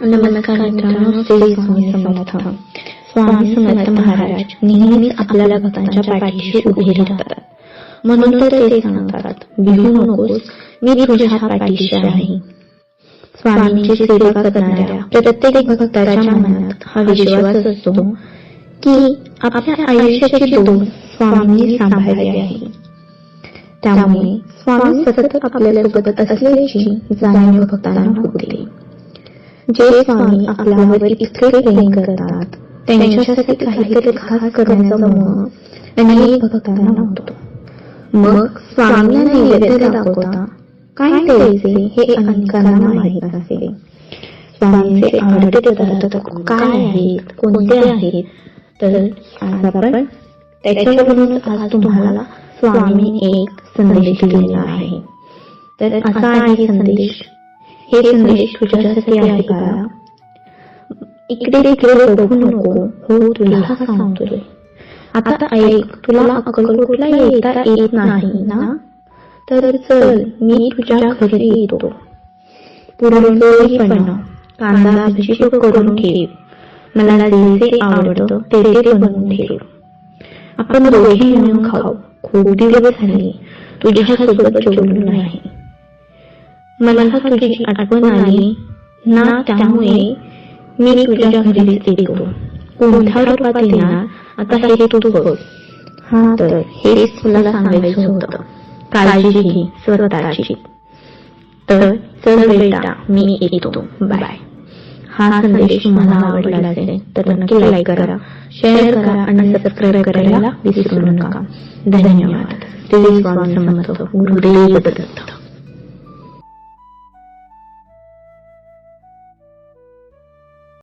नमस्कार मित्रांनो स्वामी समर्थ. स्वामी समर्थ महाराज नेहमीच आपल्याला भक्तांच्या पाठीशी उभे राहतात. म्हणून तर ते सांगतात भिवू नकोस मी तुझ्या पाठीशी आहे. स्वामींची सेवा करणाऱ्या प्रत्येक भक्ताच्या मनात हा विश्वास असतो की आपल्या आयुष्याची दोन स्वामींनी सांभाळली आहे. त्यामुळे स्वामी सतत आपल्याला सोबत असलेल्याची जाणीव भक्तांना होते. जे स्वामी आपल्यावर इतके प्रेम करतात त्यांच्यासाठी काहीतरी खास करण्याचा मोह अनेक भक्तांना होतो. मग स्वामींना नैवेद्य दाखवता काय द्यायचे हे अनेकांना माहीत स्वामींचे आवडते पदार्थ काय आहेत कोणते आहेत? तर आज आपण त्याच्यावरून आज तुम्हाला स्वामींनी एक संदेश दिलेला आहे. तर असा आहे संदेश. हे संदेश तुझ्यासाठी आहे का? इकडे तिकडे बघू नको. हो तुला सांगतोय. आता ऐक तुला अक्कलकोटला येता येत नाही ना? तर चल मी तुझ्या घरी येतो. पुरणपोळी पण कांदा भजी करून ठेव. मला जे जे आवडतं ते ते बनवून ठेव. आपण दोघे मिळून खाऊ. खूप दिवस झाले. तुझ्या सोबत जेवलो नाही. मला तुझी आठवण आली ना त्यामुळे मी तुझ्या घरीच येतो. कोणत्या रूपात येणार? आता हे तू बघ. हा तर हेच तुला सांगायचं होतं. काळजी घे स्वतःची. तर चल बेटा मी येतो. बाय. हा संदेश तुम्हाला आवडला असेल तर नक्की लाईक करा शेअर करा आणि सबस्क्राईब करायला विसरू नका. धन्यवाद. श्री स्वामी समर्थ. गुरुदेव दत्त.